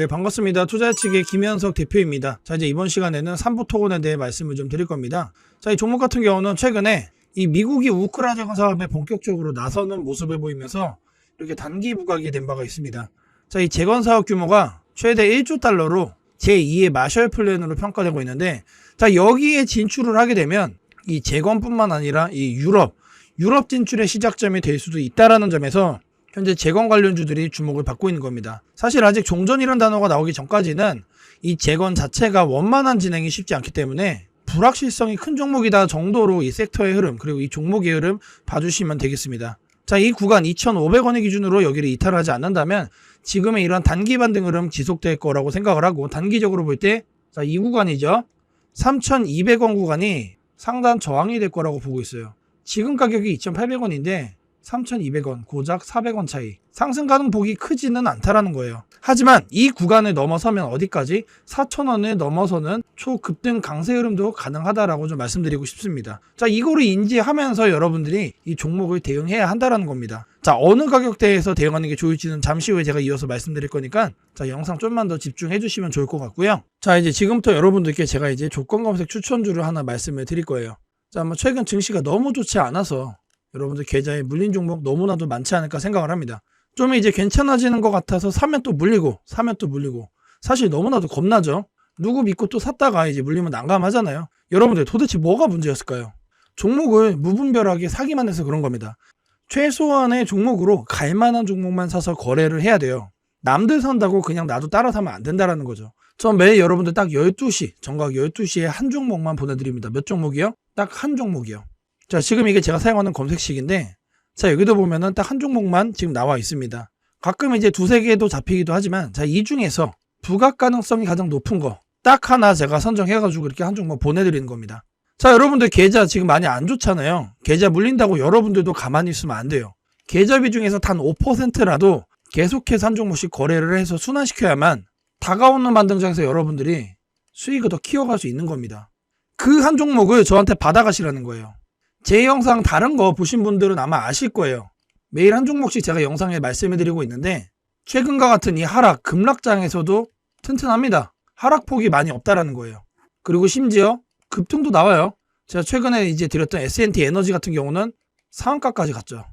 네, 반갑습니다. 투자측의 김현석 대표입니다. 자, 이제 이번 시간에는 삼부 토건에 대해 말씀을 좀 드릴 겁니다. 자, 이 종목 같은 경우는 최근에 이 미국이 우크라 제거 사업에 본격적으로 나서는 모습을 보이면서 이렇게 단기 부각이 된 바가 있습니다. 자, 이 재건 사업 규모가 최대 1조 달러로 제2의 마셜 플랜으로 평가되고 있는데, 자, 여기에 진출을 하게 되면 이 재건뿐만 아니라 이 유럽, 유럽 진출의 시작점이 될 수도 있다라는 점에서 현재 재건 관련주들이 주목을 받고 있는 겁니다. 사실 아직 종전이라는 단어가 나오기 전까지는 이 재건 자체가 원만한 진행이 쉽지 않기 때문에 불확실성이 큰 종목이다 정도로 이 섹터의 흐름 그리고 이 종목의 흐름 봐주시면 되겠습니다. 자, 이 구간 2,500원의 기준으로 여기를 이탈하지 않는다면 지금의 이런 단기 반등 흐름 지속될 거라고 생각을 하고 단기적으로 볼 때 자, 이 구간이죠. 3,200원 구간이 상단 저항이 될 거라고 보고 있어요. 지금 가격이 2,800원인데 3,200원, 고작 400원 차이. 상승 가능 폭이 크지는 않다라는 거예요. 하지만 이 구간을 넘어서면 어디까지? 4,000원을 넘어서는 초급등 강세 흐름도 가능하다라고 좀 말씀드리고 싶습니다. 자, 이거를 인지하면서 여러분들이 이 종목을 대응해야 한다라는 겁니다. 자, 어느 가격대에서 대응하는 게 좋을지는 잠시 후에 제가 이어서 말씀드릴 거니까 자, 영상 좀만 더 집중해 주시면 좋을 것 같고요. 자, 이제 지금부터 여러분들께 제가 이제 조건 검색 추천주를 하나 말씀을 드릴 거예요. 자, 뭐 최근 증시가 너무 좋지 않아서 여러분들 계좌에 물린 종목 너무나도 많지 않을까 생각을 합니다. 좀 이제 괜찮아지는 것 같아서 사면 또 물리고 사면 또 물리고 사실 너무나도 겁나죠. 누구 믿고 또 샀다가 이제 물리면 난감하잖아요. 여러분들 도대체 뭐가 문제였을까요? 종목을 무분별하게 사기만 해서 그런 겁니다. 최소한의 종목으로 갈 만한 종목만 사서 거래를 해야 돼요. 남들 산다고 그냥 나도 따라 사면 안 된다라는 거죠. 전 매일 여러분들 딱 12시, 정각 12시에 한 종목만 보내드립니다. 몇 종목이요? 딱 한 종목이요. 자, 지금 이게 제가 사용하는 검색식인데, 자, 여기도 보면은 딱 한 종목만 지금 나와 있습니다. 가끔 이제 두세 개도 잡히기도 하지만, 자, 이 중에서 부각 가능성이 가장 높은 거, 딱 하나 제가 선정해가지고 이렇게 한 종목 보내드리는 겁니다. 자, 여러분들 계좌 지금 많이 안 좋잖아요. 계좌 물린다고 여러분들도 가만히 있으면 안 돼요. 계좌비 중에서 단 5%라도 계속해서 한 종목씩 거래를 해서 순환시켜야만 다가오는 반등장에서 여러분들이 수익을 더 키워갈 수 있는 겁니다. 그 한 종목을 저한테 받아가시라는 거예요. 제 영상 다른 거 보신 분들은 아마 아실 거예요. 매일 한 종목씩 제가 영상에 말씀해 드리고 있는데 최근과 같은 이 하락 급락장에서도 튼튼합니다. 하락폭이 많이 없다라는 거예요. 그리고 심지어 급등도 나와요. 제가 최근에 이제 드렸던 S&T 에너지 같은 경우는 상한가까지 갔죠.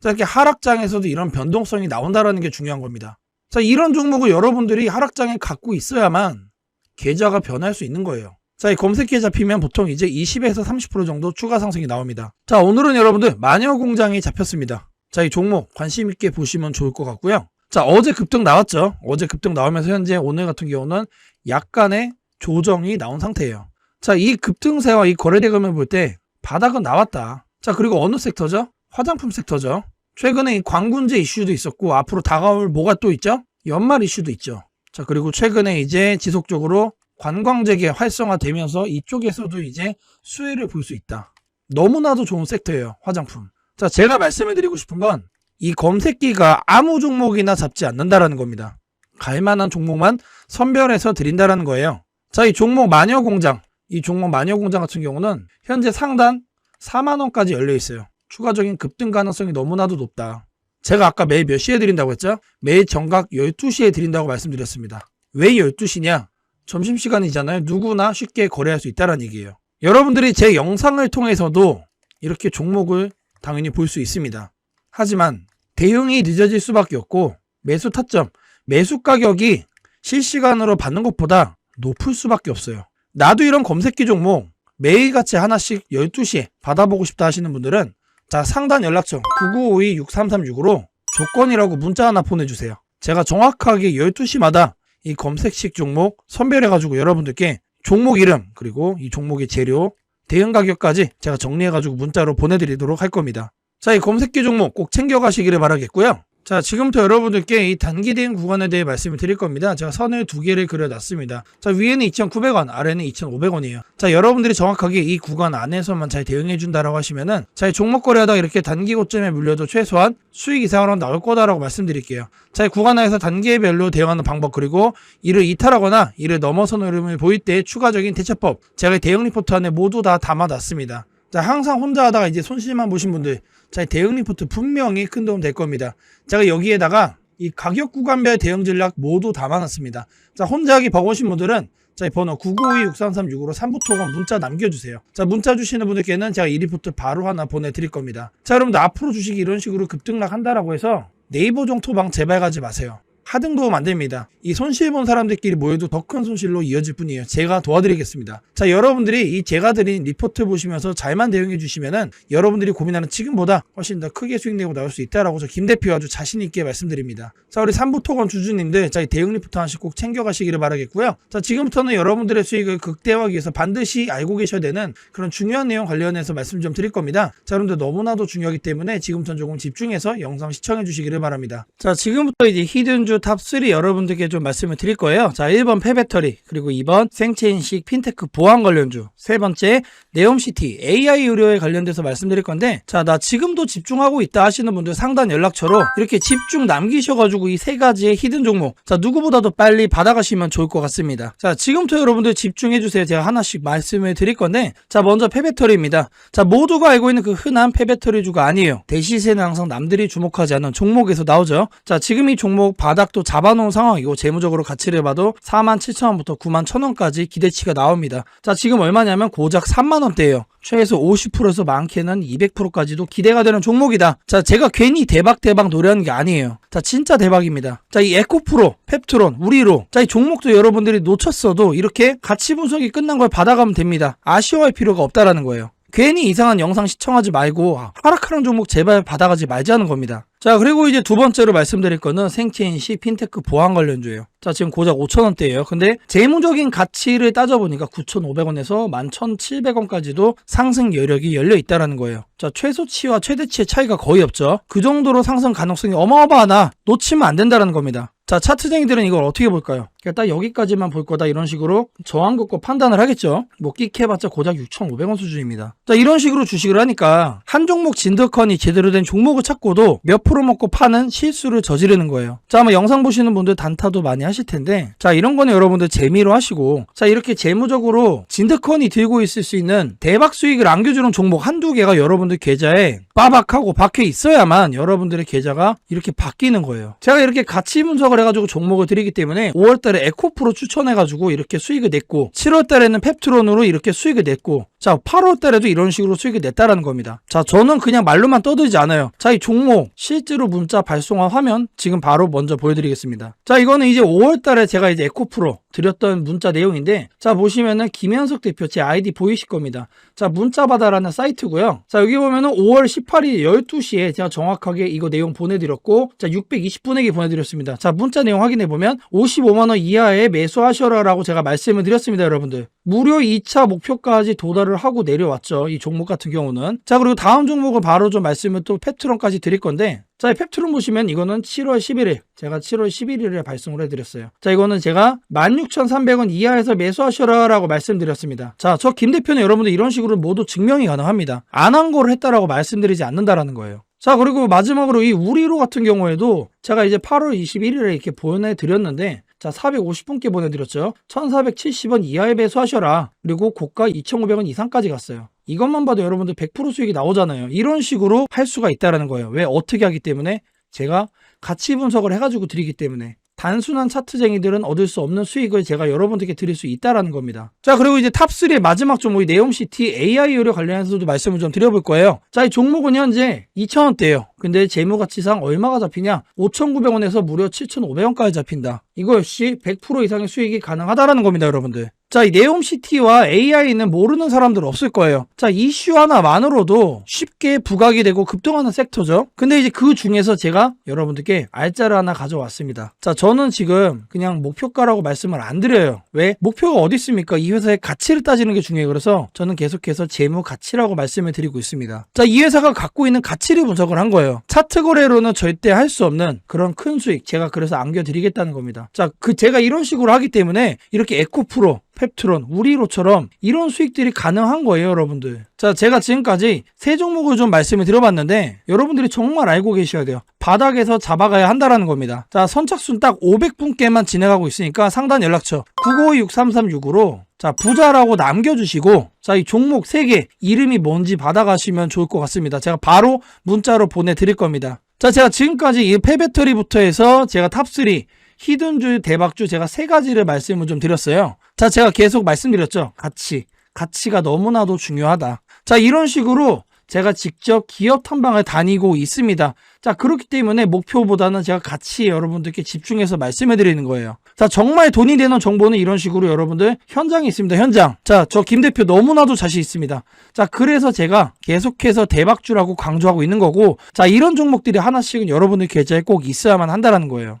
자, 이렇게 하락장에서도 이런 변동성이 나온다라는 게 중요한 겁니다. 자, 이런 종목을 여러분들이 하락장에 갖고 있어야만 계좌가 변할 수 있는 거예요. 자, 이 검색기에 잡히면 보통 이제 20에서 30% 정도 추가 상승이 나옵니다. 자, 오늘은 여러분들 마녀 공장이 잡혔습니다. 자, 이 종목 관심 있게 보시면 좋을 것 같고요. 자, 어제 급등 나왔죠. 어제 급등 나오면서 현재 오늘 같은 경우는 약간의 조정이 나온 상태예요. 자, 이 급등세와 이 거래 대금을 볼 때 바닥은 나왔다. 자, 그리고 어느 섹터죠? 화장품 섹터죠. 최근에 이 광군제 이슈도 있었고 앞으로 다가올 뭐가 또 있죠? 연말 이슈도 있죠. 자, 그리고 최근에 이제 지속적으로 관광재개 활성화되면서 이쪽에서도 이제 수혜를 볼 수 있다. 너무나도 좋은 섹터예요. 화장품. 자, 제가 말씀해 드리고 싶은 건 이 검색기가 아무 종목이나 잡지 않는다라는 겁니다. 갈만한 종목만 선별해서 드린다라는 거예요. 자, 이 종목 마녀 공장. 이 종목 마녀 공장 같은 경우는 현재 상단 4만 원까지 열려 있어요. 추가적인 급등 가능성이 너무나도 높다. 제가 아까 매일 몇 시에 드린다고 했죠? 매일 정각 12시에 드린다고 말씀드렸습니다. 왜 12시냐? 점심시간이잖아요. 누구나 쉽게 거래할 수 있다는 얘기예요. 여러분들이 제 영상을 통해서도 이렇게 종목을 당연히 볼 수 있습니다. 하지만 대응이 늦어질 수밖에 없고 매수 타점, 매수 가격이 실시간으로 받는 것보다 높을 수밖에 없어요. 나도 이런 검색기 종목 매일같이 하나씩 12시에 받아보고 싶다 하시는 분들은 자 상단 연락처 9952-6336으로 조건이라고 문자 하나 보내주세요. 제가 정확하게 12시마다 이 검색식 종목 선별해가지고 여러분들께 종목 이름 그리고 이 종목의 재료 대응 가격까지 제가 정리해가지고 문자로 보내드리도록 할 겁니다. 자, 이 검색기 종목 꼭 챙겨가시기를 바라겠고요. 자, 지금부터 여러분들께 이 단기 대응 구간에 대해 말씀을 드릴 겁니다. 제가 선을 두 개를 그려놨습니다. 자, 위에는 2,900원, 아래는 2,500원이에요. 자, 여러분들이 정확하게 이 구간 안에서만 잘 대응해준다라고 하시면은, 자, 이 종목 거래하다가 이렇게 단기 고점에 물려도 최소한 수익 이상으로 나올 거다라고 말씀드릴게요. 자, 이 구간 안에서 단계별로 대응하는 방법, 그리고 이를 이탈하거나 이를 넘어서는 흐름을 보일 때 추가적인 대처법, 제가 이 대응 리포트 안에 모두 다 담아놨습니다. 자, 항상 혼자 하다가 이제 손실만 보신 분들, 자, 이 대응 리포트 분명히 큰 도움 될 겁니다. 제가 여기에다가 이 가격 구간별 대응 전략 모두 담아놨습니다. 자, 혼자 하기 버거우신 분들은 자, 이 번호 992-6336으로 3부토건 문자 남겨주세요. 자, 문자 주시는 분들께는 제가 이 리포트 바로 하나 보내드릴 겁니다. 자, 여러분들 앞으로 주식이 이런 식으로 급등락한다라고 해서 네이버 정토방 제발 가지 마세요. 하등 도움 안 됩니다. 이 손실 본 사람들끼리 모여도 더 큰 손실로 이어질 뿐이에요. 제가 도와드리겠습니다. 자, 여러분들이 이 제가 드린 리포트 보시면서 잘만 대응해 주시면은 여러분들이 고민하는 지금보다 훨씬 더 크게 수익 내고 나올 수 있다라고 저 김 대표 아주 자신 있게 말씀드립니다. 자, 우리 삼부토건 주주님들, 자, 이 대응 리포트 하나씩 꼭 챙겨가시기를 바라겠고요. 자, 지금부터는 여러분들의 수익을 극대화하기 위해서 반드시 알고 계셔야 되는 그런 중요한 내용 관련해서 말씀 좀 드릴 겁니다. 자, 여러분들 너무나도 중요하기 때문에 지금부터는 조금 집중해서 영상 시청해 주시기를 바랍니다. 자, 지금부터 이제 히든주 탑3 여러분들께 좀 말씀을 드릴 거예요. 자, 1번 폐배터리, 그리고 2번 생체인식 핀테크 보안 관련주, 세 번째 네옴시티 AI 의료에 관련돼서 말씀드릴 건데, 자, 나 지금도 집중하고 있다 하시는 분들 상단 연락처로 이렇게 집중 남기셔가지고 이 세 가지의 히든 종목, 자, 누구보다도 빨리 받아가시면 좋을 것 같습니다. 자, 지금부터 여러분들 집중해주세요. 제가 하나씩 말씀을 드릴 건데, 자, 먼저 폐배터리입니다. 자, 모두가 알고 있는 그 흔한 폐배터리주가 아니에요. 대시세는 항상 남들이 주목하지 않는 종목에서 나오죠. 자, 지금 이 종목 바닥 도 잡아놓은 상황이고, 재무적으로 가치를 봐도 4만 7천 원부터 9만 1천 원까지 기대치가 나옵니다. 자, 지금 얼마냐면 고작 3만 원대예요. 최소 50%에서 많게는 200%까지도 기대가 되는 종목이다. 자, 제가 괜히 대박 대박 노래하는 게 아니에요. 자, 진짜 대박입니다. 자, 이 에코프로, 펩트론, 우리로. 자, 이 종목도 여러분들이 놓쳤어도 이렇게 가치 분석이 끝난 걸 받아가면 됩니다. 아쉬워할 필요가 없다라는 거예요. 괜히 이상한 영상 시청하지 말고 하락하는 종목 제발 받아가지 말자는 겁니다. 자, 그리고 이제 두 번째로 말씀드릴 거는 생체인식 핀테크 보안 관련주예요. 자, 지금 고작 5,000원대예요. 근데 재무적인 가치를 따져보니까 9,500원에서 11,700원까지도 상승 여력이 열려 있다라는 거예요. 자, 최소치와 최대치의 차이가 거의 없죠. 그 정도로 상승 가능성이 어마어마하나 놓치면 안 된다라는 겁니다. 자, 차트쟁이들은 이걸 어떻게 볼까요? 그러니까 딱 여기까지만 볼 거다 이런 식으로 저항 긋고 판단을 하겠죠. 뭐 끽해봤자 고작 6,500원 수준입니다. 자, 이런 식으로 주식을 하니까 한 종목 진득컨이 제대로 된 종목을 찾고도 몇 프로 먹고 파는 실수를 저지르는 거예요. 자, 아마 영상 보시는 분들 단타도 많이 하실 텐데, 자, 이런 거는 여러분들 재미로 하시고, 자, 이렇게 재무적으로 진득컨이 들고 있을 수 있는 대박 수익을 안겨주는 종목 한두 개가 여러분들 계좌에 빠박하고 박혀 있어야만 여러분들의 계좌가 이렇게 바뀌는 거예요. 제가 이렇게 가치 분석을 해가지고 종목을 드리기 때문에 5월달 에 에코프로 추천해가지고 이렇게 수익을 냈고 7월달에는 펩트론으로 이렇게 수익을 냈고 자 8월 달에도 이런 식으로 수익을 냈다라는 겁니다. 자 저는 그냥 말로만 떠들지 않아요. 자 이 종목 실제로 문자 발송한 화면 지금 바로 먼저 보여드리겠습니다. 자 이거는 이제 5월 달에 제가 이제 에코프로 드렸던 문자 내용인데 자 보시면은 김현석 대표 제 아이디 보이실 겁니다. 자 문자바다라는 사이트고요. 자 여기 보면은 5월 18일 12시에 제가 정확하게 이거 내용 보내드렸고 자 620분에게 보내드렸습니다. 자 문자 내용 확인해 보면 55만 원 이하에 매수하셔라라고 제가 말씀을 드렸습니다, 여러분들. 무료 2차 목표까지 도달을 하고 내려왔죠. 이 종목 같은 경우는. 자 그리고 다음 종목을 바로 좀 말씀을 또 펩트론까지 드릴 건데 자, 이 펩트론 보시면 이거는 7월 11일, 제가 7월 11일에 발송을 해드렸어요. 자, 이거는 제가 16,300원 이하에서 매수하셔라 라고 말씀드렸습니다. 자, 저 김 대표는 여러분들 이런 식으로 모두 증명이 가능합니다. 안 한 거를 했다라고 말씀드리지 않는다라는 거예요. 자, 그리고 마지막으로 이 우리로 같은 경우에도 제가 이제 8월 21일에 이렇게 보내드렸는데, 자, 450분께 보내드렸죠. 1470원 이하에 매수하셔라. 그리고 고가 2,500원 이상까지 갔어요. 이것만 봐도 여러분들 100% 수익이 나오잖아요. 이런 식으로 할 수가 있다라는 거예요. 왜 어떻게 하기 때문에 제가 가치 분석을 해가지고 드리기 때문에 단순한 차트쟁이들은 얻을 수 없는 수익을 제가 여러분들께 드릴 수 있다라는 겁니다. 자, 그리고 이제 탑3의 마지막 종목이 네옴시티 AI 의료 관련해서도 말씀을 좀 드려볼 거예요. 자, 이 종목은 현재 2,000원대예요. 근데 재무가치상 얼마가 잡히냐? 5,900원에서 무려 7,500원까지 잡힌다. 이거 역시 100% 이상의 수익이 가능하다라는 겁니다, 여러분들. 자, 이 네옴시티와 AI는 모르는 사람들 없을 거예요. 자, 이슈 하나만으로도 쉽게 부각이 되고 급등하는 섹터죠. 근데 이제 그 중에서 제가 여러분들께 알짜를 하나 가져왔습니다. 자, 저는 지금 그냥 목표가라고 말씀을 안 드려요. 왜? 목표가 어디 있습니까? 이 회사의 가치를 따지는 게 중요해요. 그래서 저는 계속해서 재무 가치라고 말씀을 드리고 있습니다. 자, 이 회사가 갖고 있는 가치를 분석을 한 거예요. 차트 거래로는 절대 할 수 없는 그런 큰 수익 제가 그래서 안겨드리겠다는 겁니다. 자, 그 제가 이런 식으로 하기 때문에 이렇게 에코프로 펩트론, 우리로처럼 이런 수익들이 가능한 거예요, 여러분들. 자, 제가 지금까지 세 종목을 좀 말씀을 드려봤는데 여러분들이 정말 알고 계셔야 돼요. 바닥에서 잡아가야 한다라는 겁니다. 자, 선착순 딱 500분께만 진행하고 있으니까 상단 연락처 952-6336으로 자, 부자라고 남겨주시고, 자, 이 종목 3개, 이름이 뭔지 받아가시면 좋을 것 같습니다. 제가 바로 문자로 보내드릴 겁니다. 자, 제가 지금까지 이 폐배터리부터 해서 제가 탑3, 히든주, 대박주 제가 세 가지를 말씀을 좀 드렸어요. 자, 제가 계속 말씀드렸죠. 가치. 가치가 너무나도 중요하다. 자, 이런 식으로 제가 직접 기업 탐방을 다니고 있습니다. 자, 그렇기 때문에 목표보다는 제가 같이 여러분들께 집중해서 말씀해 드리는 거예요. 자, 정말 돈이 되는 정보는 이런 식으로 여러분들 현장에 있습니다. 현장. 자, 저 김 대표 너무나도 자신 있습니다. 자, 그래서 제가 계속해서 대박주라고 강조하고 있는 거고, 자, 이런 종목들이 하나씩은 여러분들 계좌에 꼭 있어야만 한다는 거예요.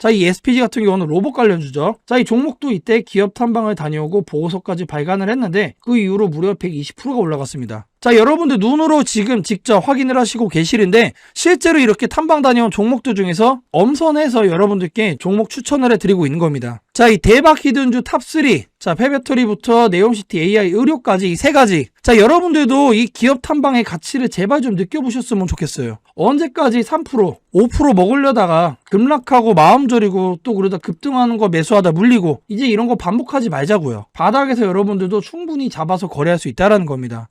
자, 이 SPG 같은 경우는 로봇 관련 주죠. 자, 이 종목도 이때 기업 탐방을 다녀오고 보고서까지 발간을 했는데 그 이후로 무려 120%가 올라갔습니다. 자, 여러분들 눈으로 지금 직접 확인을 하시고 계시는데 실제로 이렇게 탐방 다녀온 종목들 중에서 엄선해서 여러분들께 종목 추천을 해드리고 있는 겁니다. 자, 이 대박 히든주 탑3. 자, 폐배터리부터 네옴시티 AI 의료까지 이 세 가지. 자, 여러분들도 이 기업 탐방의 가치를 제발 좀 느껴보셨으면 좋겠어요. 언제까지 3%, 5% 먹으려다가 급락하고 마음 졸이고 또 그러다 급등하는 거 매수하다 물리고 이제 이런 거 반복하지 말자고요. 바닥에서 여러분들도 충분히 잡아서 거래할 수 있다라는 겁니다.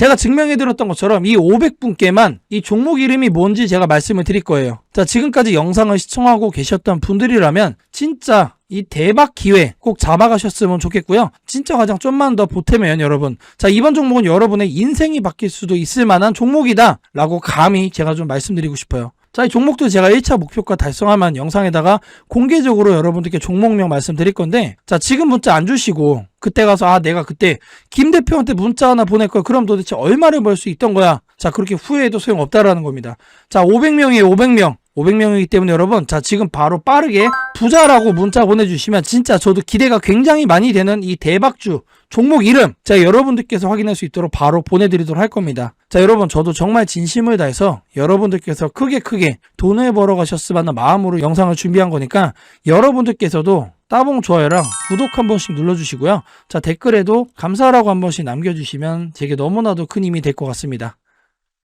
제가 증명해 드렸던 것처럼 이 500분께만 이 종목 이름이 뭔지 제가 말씀을 드릴 거예요. 자, 지금까지 영상을 시청하고 계셨던 분들이라면 진짜 이 대박 기회 꼭 잡아가셨으면 좋겠고요. 진짜 가장 좀만 더 보태면 여러분. 자, 이번 종목은 여러분의 인생이 바뀔 수도 있을 만한 종목이다. 라고 감히 제가 좀 말씀드리고 싶어요. 자, 이 종목도 제가 1차 목표가 만한 영상에다가 공개적으로 여러분들께 종목명 말씀드릴 건데, 자, 지금 문자 안 주시고, 그때 가서, 아, 내가 그때 김 대표한테 문자 하나 보낼 걸, 그럼 도대체 얼마를 벌 수 있던 거야? 자, 그렇게 후회해도 소용없다라는 겁니다. 자, 500명이에요, 500명. 500명이기 때문에 여러분, 자, 지금 바로 빠르게 부자라고 문자 보내주시면 진짜 저도 기대가 굉장히 많이 되는 이 대박주 종목 이름, 자, 여러분들께서 확인할 수 있도록 바로 보내드리도록 할 겁니다. 자, 여러분, 저도 정말 진심을 다해서 여러분들께서 크게 크게 돈을 벌어 가셨으면 하는 마음으로 영상을 준비한 거니까 여러분들께서도 따봉 좋아요랑 구독 한 번씩 눌러주시고요. 자, 댓글에도 감사하라고 한 번씩 남겨주시면 제게 너무나도 큰 힘이 될 것 같습니다.